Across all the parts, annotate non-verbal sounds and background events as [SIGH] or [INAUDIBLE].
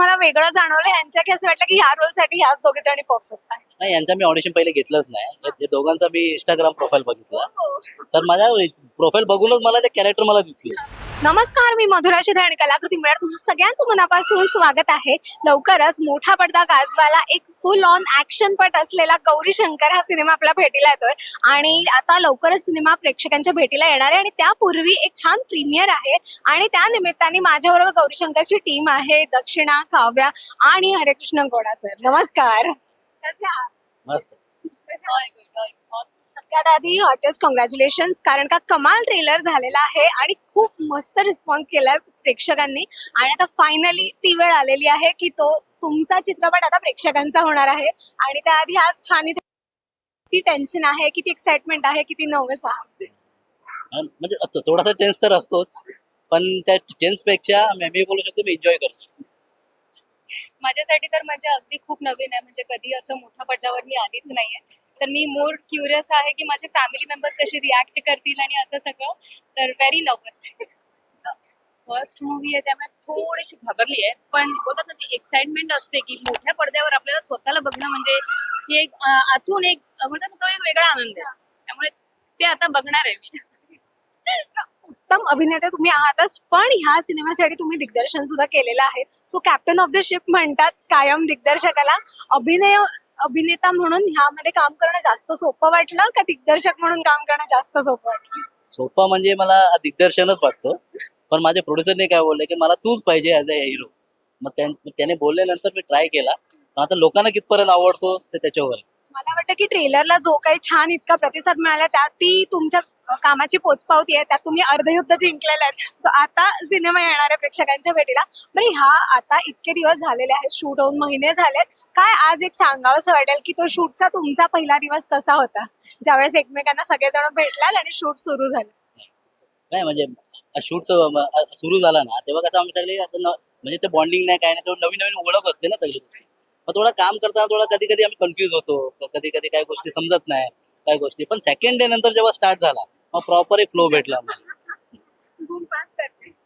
तुम्हाला वेगळं जाणवलं यांच्या की असं वाटलं की ह्या रोलसाठी ह्याच दोघे जणी परफेक्ट आहे. नाही यांचा मी ऑडिशन पहिले घेतलंच नाही. या- दोघांचा मी इंस्टाग्राम प्रोफाईल बघितला. तर माझ्या प्रोफाईल बघूनच मला ते कॅरेक्टर मला दिसले. नमस्कार मी मधुरा शिधे आणि कलाकृती मिळत तुम्हा सगळ्यांचं मनापासून स्वागत आहे. लवकरच मोठा पडदा गाजवायला एक फुल ऑन ऍक्शन पट असलेला गौरी शंकर हा सिनेमा आपल्या भेटीला येतोय. आणि आता लवकरच सिनेमा प्रेक्षकांच्या भेटीला येणार आहे आणि त्यापूर्वी एक छान प्रीमियर आहे. आणि त्या निमित्ताने माझ्याबरोबर गौरी शंकरची टीम आहे दक्षिणा काव्या आणि हरेकृष्ण गोडा सर नमस्कार. कसे आहात? मस्त. सगळ्यात आधी हॉटेस्ट कॉंग्रॅच्युलेशन कारण का कमाल ट्रेलर झालेला आहे आणि खूप मस्त रिस्पॉन्स केलाय प्रेक्षकांनी. आणि आता फायनली ती वेळ आलेली आहे की तो तुमचा चित्रपट आता प्रेक्षकांचा होणार आहे. आणि त्याआधी आज छान इथे किती टेन्शन आहे किती एक्साइटमेंट आहे किती नवस आहे म्हणजे थोडासा टेन्स तर असतोच. पण त्या टेन्सपेक्षा मी मी बोलू शकतो मी एन्जॉय करतो. माझ्यासाठी तर म्हणजे अगदी खूप नवीन आहे. म्हणजे कधी असं मोठ्या पडद्यावर मी आलीच नाहीये. तर मी मोर क्युरियस आहे की माझे फॅमिली मेंबर्स कसे रिॲक्ट करतील आणि असं सगळं. तर व्हेरी नर्वस फर्स्ट मूवी आहे त्यामुळे थोडीशी घाबरली आहे. पण बोलतात ना ती एक्साइटमेंट असते की मोठ्या पडद्यावर आपल्याला स्वतःला बघणं म्हणजे ती एक आतून एक म्हणतात ना तो एक वेगळा आनंद आहे. त्यामुळे ते आता बघणार आहे मी. उत्तम अभिनेते तुम्ही आहातच पण ह्या सिनेमासाठी तुम्ही दिग्दर्शन सुद्धा केलेलं आहे. So captain of the ship म्हणतात कायम दिग्दर्शकाला. अभिनय अभिनेता म्हणून ह्यामध्ये काम करणं जास्त सोपं वाटलं का दिग्दर्शक म्हणून काम करणं जास्त सोपं वाटलं? सोपं म्हणजे मला दिग्दर्शनच वाटतो. पण माझ्या प्रोड्युसरने काय बोलले की मला तूच पाहिजे ॲज अ हिरो मग त्याने बोलल्यानंतर मी ट्राय केला. पण आता लोकांना कितपर्यंत आवडतो ते त्याच्यावर. मला वाटतं की ट्रेलरला जो काही छान इतका प्रतिसाद मिळाला त्यात ती तुमच्या कामाची पोचपावती आहे. त्यात तुम्ही अर्धयुद्ध जिंकलेलं आहे. सो आता सिनेमा येणार आहे प्रेक्षकांच्या भेटीला. बरे ह्या आता इतके दिवस झालेले आहेत. शूट होऊन महिने झालेत. काय आज एक सांगावं असं वाटेल की तो शूटचा तुमचा पहिला दिवस कसा होता? ज्यावेळेस एकमेकांना सगळेजण भेटला आणि शूट सुरू झालं. नाही म्हणजे शूट सुरू झाला ना तेव्हा कसं आम्ही सगळे म्हणजे ते बॉन्डिंग नाही काय नाही तो नवीन नवीन ओळख असते ना सगळी गोष्टी. मग थोडं काम करताना थोडा कधी कधी आम्ही कन्फ्युज होतो. कधी कधी काही गोष्टी समजत नाही काही गोष्टी. पण सेकंड डे नंतर जेव्हा स्टार्ट झाला मग प्रॉपर एक फ्लो भेटला.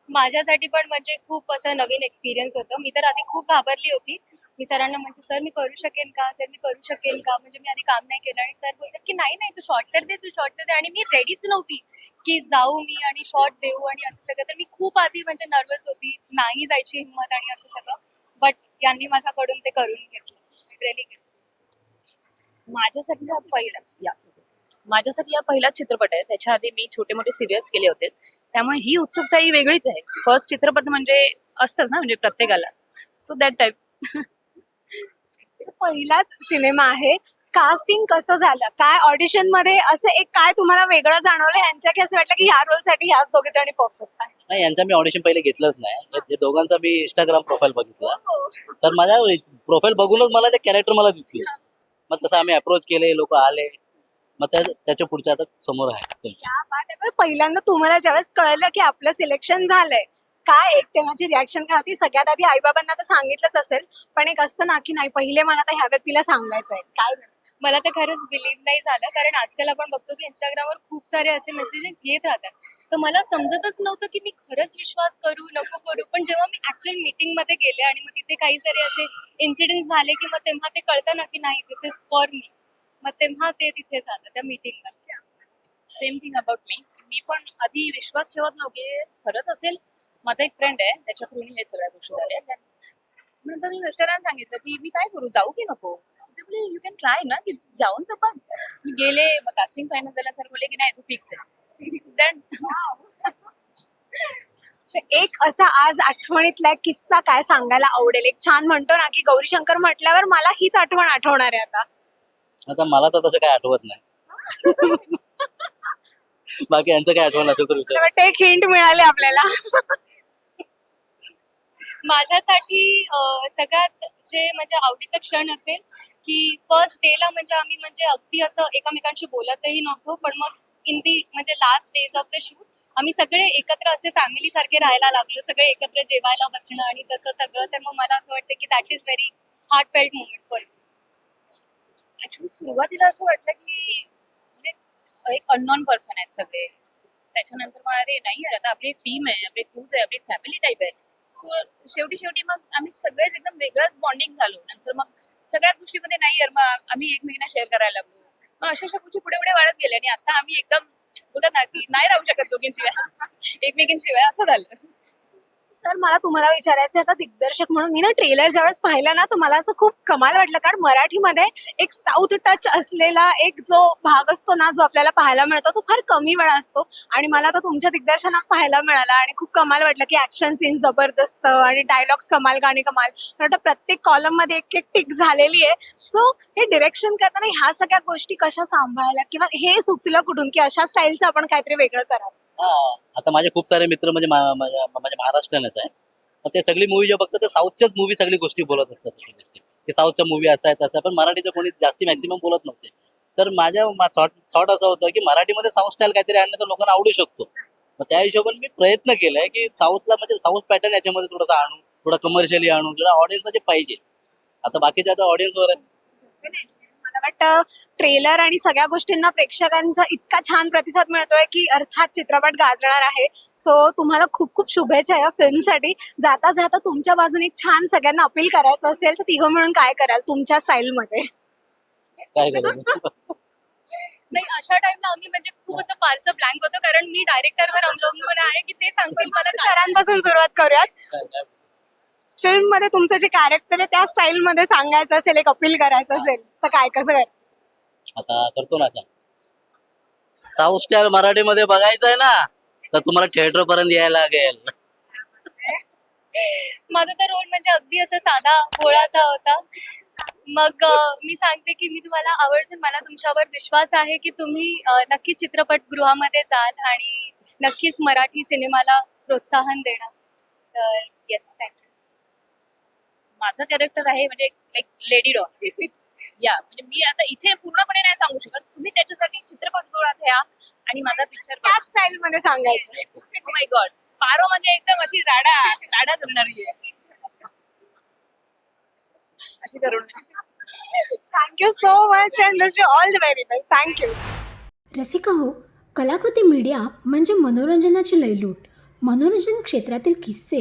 माझ्यासाठी पण म्हणजे खूप असं नवीन एक्सपिरियन्स होतं. मी तर आधी खूप घाबरली होती. मी सरांना म्हणते सर मी करू शकेन का? सर मी करू शकेन का? म्हणजे मी आधी काम नाही केलं आणि सर बोलतात की नाही नाही तू शॉर्ट तर दे तू शॉर्ट तर दे. आणि मी रेडीच नव्हती की जाऊ मी आणि शॉर्ट देऊ आणि असं सगळं. तर मी खूप आधी म्हणजे नर्वस होती. नाही जायची हिंमत आणि असं सगळं. बट यांनी माझ्याकडून ते करून घेतलं. रिअली माझ्यासाठी हा पहिलाच या. माझ्यासाठी हा पहिलाच चित्रपट आहे. त्याच्या आधी मी छोटे मोठे सिरियल्स केले होते. त्यामुळे ही उत्सुकता ही वेगळीच आहे. फर्स्ट चित्रपट म्हणजे असतंच ना म्हणजे प्रत्येकाला. सो दॅट टाईप पहिलाच सिनेमा आहे. कास्टिंग कसं झालं? काय ऑडिशनमध्ये असं एक काय तुम्हाला वेगळं जाणवलं? यांच्या की असं वाटलं की ह्या रोलसाठी ह्याच दोघे जणी परफेक्ट आहे नाही यांचा मी ऑडिशन पहिले घेतलंच नाही. या दोघांचा मी इंस्टाग्राम प्रोफाईल बघितला. तर माझ्या प्रोफाईल बघूनच मला ते कॅरेक्टर मला दिसले. मग तसं आम्ही अप्रोच केले लोक आले. मग त्या त्याच्या पुढच्या आता समोर आहे क्या बात आहे. बरं, पहिल्यांदा तुम्हाला ज्यावेळेस कळलं की आपलं सिलेक्शन झालंय काय एक तेव्हाची रिॲक्शन काय होती? सगळ्यात आधी आईबाबांना तर सांगितलंच असेल पण एक असतं ना की नाही पहिले मला आता ह्या व्यक्तीला सांगायचंय. काय झालं? मला तर खरंच बिलीव्ह नाही झालं कारण आजकाल आपण बघतो की इंस्टाग्रामवर खूप सारे असे मेसेजेस येत राहतात. तर मला समजतच नव्हतं की मी खरंच विश्वास करू नको करू. पण जेव्हा मी ऍक्च्युअल मीटिंगमध्ये गेले आणि मग तिथे काही सारे असे इन्सिडेंट झाले की मग तेव्हा ते कळतं ना की नाही दिस इज फॉर मी मग तेव्हा ते तिथे जातं त्या मीटिंगमध्ये सेम थिंग अबाउट मी मी पण आधी विश्वास ठेवत नव्हते खरंच असेल. माझा एक फ्रेंड आहे त्याच्या थ्रूनी हे सगळ्या गोष्टी झाल्या. नंतर मी मिस्टरांना सांगितलं की मी काय करू? जाऊ की नको? बोलले यू कॅन ट्राय ना की जाऊन तर बघ. मी गेले मग कास्टिंग फायनल झाला सर बोलले की नाही तू फिक्स आहे. एक असा आज आठवणीतला एक किस्सा काय सांगायला आवडेल? एक छान म्हणतो ना की गौरीशंकर म्हटल्यावर मला हीच आठवण आठवणार आहे आता. आता मला तर तसं काय आठवत नाही. [LAUGHS] बाकी यांचं काय आठवण असेल तर एक हिंट मिळाले आपल्याला. माझ्यासाठी सगळ्यात जे म्हणजे आवडीचा क्षण असेल की फर्स्ट डेला म्हणजे आम्ही म्हणजे अगदी असं एकमेकांशी बोलतही नव्हतो पण मग इन दी म्हणजे last days of the shoot आम्ही सगळे एकत्र असे फॅमिली सारखे राहायला लागलो सगळे एकत्र जेवायला बसणं आणि तसं सगळं. तर मग मला असं वाटतं की that is very heartfelt movement for actually सुरुवातीला असं वाटलं की म्हणजे एक अननॉन पर्सन आहेत सगळे. त्याच्यानंतर मग अरे नाही यार आता आपली टीम आहे आपली क्रूज आहे आपली फॅमिली टाईप आहे. सो शेवटी शेवटी मग आम्ही सगळेच एकदम वेगळंच बॉन्डिंग झालो. नंतर मग सगळ्याच गोष्टीमध्ये नाही यार मग आम्ही एकमेकांना शेअर करायला लागलो. मग अशा अशा गोष्टी पुढे पुढे वाढत गेल्या आणि आता आम्ही एकदम बोलत ना की नाही राहू शकत दोघींशिवाय. [LAUGHS] एकमेकींशिवाय. असं झालं. तर मला तुम्हाला विचारायचं आता दिग्दर्शक म्हणून मी ना ट्रेलर ज्यावेळेस पाहिला ना तर मला असं खूप कमाल वाटलं. कारण मराठीमध्ये एक साऊथ टच असलेला एक जो भाग असतो ना जो आपल्याला पाहायला मिळतो तो फार कमी वेळा असतो. आणि मला तो तुमच्या दिग्दर्शनात पाहायला मिळाला आणि खूप कमाल वाटलं की ऍक्शन सीन जबरदस्त आणि डायलॉग्स कमाल गाणी कमाल. वाटतं प्रत्येक कॉलममध्ये एक एक टिक झालेली आहे. सो हे डिरेक्शन करताना ह्या सगळ्या गोष्टी कशा सांभाळायला किंवा हे सुचलं कुठून की अशा स्टाईलचं आपण काहीतरी वेगळं करावं? हा. आता माझे खूप सारे मित्र म्हणजे मा- माझ्या माझ्या आहे. ते सगळी मूवी जे बघतात ते साऊथच्याच मूवी सगळी गोष्टी बोलत असतात सगळी गोष्टी. की साऊथच्या मूवी असा आहे तसा आहे. पण मराठीचं कोणी जास्ती मॅक्सिमम बोलत नव्हते. तर माझ्या थॉट थॉट असं होतं की मराठीमध्ये साऊथ स्टाईल काहीतरी आणलं तर लोकांना आवडू शकतो. मग त्या हिशोबाने मी प्रयत्न केलाय की साऊथला म्हणजे साऊथ पॅटर्न याच्यामध्ये थोडासा आणू थोडा कमर्शियली आणू थोडा ऑडियन्सला जे पाहिजे. आता बाकीच्या आता ऑडियन्सवर आहे. मला वाटतं ट्रेलर आणि सगळ्या गोष्टींना प्रेक्षकांचा इतका छान प्रतिसाद मिळतोय की अर्थात चित्रपट गाजणार आहे. सो तुम्हाला खूप खूप शुभेच्छा या फिल्मसाठी जाता जाता तुमच्या बाजूने एक छान सगळ्यांना अपील करायचं असेल तर तिघं म्हणून काय कराल तुमच्या स्टाईलमध्ये काय करायचं? नाही अशा टाइमला आम्ही म्हणजे खूप असं फारसं ब्लँक होतो कारण मी डायरेक्टरवर अवलंबून आहे की ते सांगतील मला काय. सरांपासून सुरुवात करूयात. फिल्ममध्ये तुमचं जे कॅरेक्टर आहे त्या स्टाईल मध्ये सांगायचं असेल एक अपील करायचं असेल तर काय कसं काय? आता करतो ना असं. साऊथ स्टाईल मराठीमध्ये बघायचं आहे ना तर तुम्हाला थिएटर पर्यंत यायला लागेल. माझा तर रोल म्हणजे अगदी असं साधा भोळासा होता. मग अं, मी सांगते की मी तुम्हाला आवडते मला तुमच्यावर विश्वास आहे की तुम्ही अं, नक्की चित्रपटगृहामध्ये जाल आणि नक्कीच मराठी सिनेमाला प्रोत्साहन देणार. तर येस थँक्यू माझं कॅरेक्टर आहे म्हणजे लाईक लेडी डॉग या म्हणजे मी आता इथे पूर्णपणे नाही सांगू शकत. तुम्ही त्याच्यासाठी चित्रपटगृहात या आणि माझा पिक्चर त्याच स्टाईल मध्ये सांगायचं. माय गॉड पारो म्हणजे एकदम अशी राडा राडा करणारी आहे. अशी करून. Thank you so much and wish you all the very best thank you Rasika हो कलाकृती मीडिया म्हणजे मनोरंजनाची लयलूट. मनोरंजन क्षेत्रातील किस्से